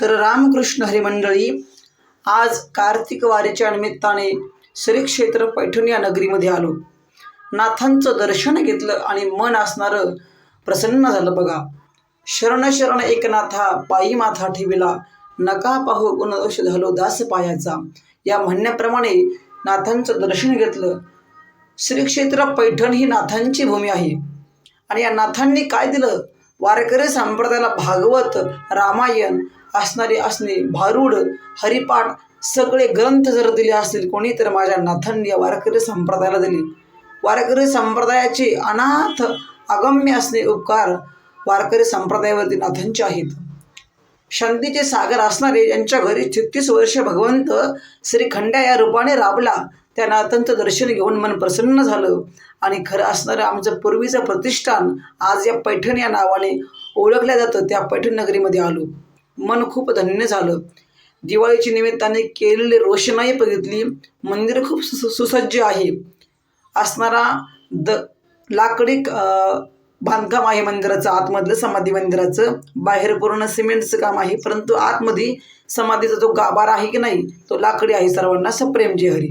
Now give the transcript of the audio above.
तर रामकृष्ण हरिमंडळी आज कार्तिक वारीच्या निमित्ताने श्री क्षेत्र पैठण या नगरीमध्ये आलो. नाथांचं दर्शन घेतलं आणि मन असणारं प्रसन्न झालं बघा. शरण शरण एकनाथा पायी माथा ठेविला. नका पाहू गुणदोष झालो दास पायाचा. या म्हणण्याप्रमाणे नाथांचं दर्शन घेतलं. श्री क्षेत्र पैठण ही नाथांची भूमी आहे. आणि या नाथांनी काय दिलं? वारकरी संप्रदायाला भागवत रामायण असणारे असणे भारूड हरिपाठ सगळे ग्रंथ जर दिले असतील कोणी तर माझ्या नाथांनी या वारकरी संप्रदायाला दिली. वारकरी संप्रदायाचे अनाथ अगम्य असणे उपकार वारकरी संप्रदायावरती नाथांचे आहेत. शांतीचे सागर असणारे यांच्या घरी छत्तीस वर्ष भगवंत श्री खंड्या या रूपाने राबला. त्या नाथांचं दर्शन घेऊन मन प्रसन्न झालं. आणि खरं असणारं आमचं पूर्वीचं प्रतिष्ठान आज या पैठण या नावाने ओळखल्या जातं. त्या पैठण नगरीमध्ये आलो. मन खूप धन्य झालं. दिवाळीच्या निमित्ताने केलेली रोषणाई बघितली. मंदिर खूप सु सुसज्ज आहे. असणारा द लाकडी बांधकाम आहे मंदिराचं आतमधलं समाधी मंदिराचं. बाहेर पूर्ण सिमेंटचं काम आहे परंतु आतमध्ये समाधीचा जो गाभार आहे की नाही तो लाकडी आहे सर्वांना सप्रेम जे हरी.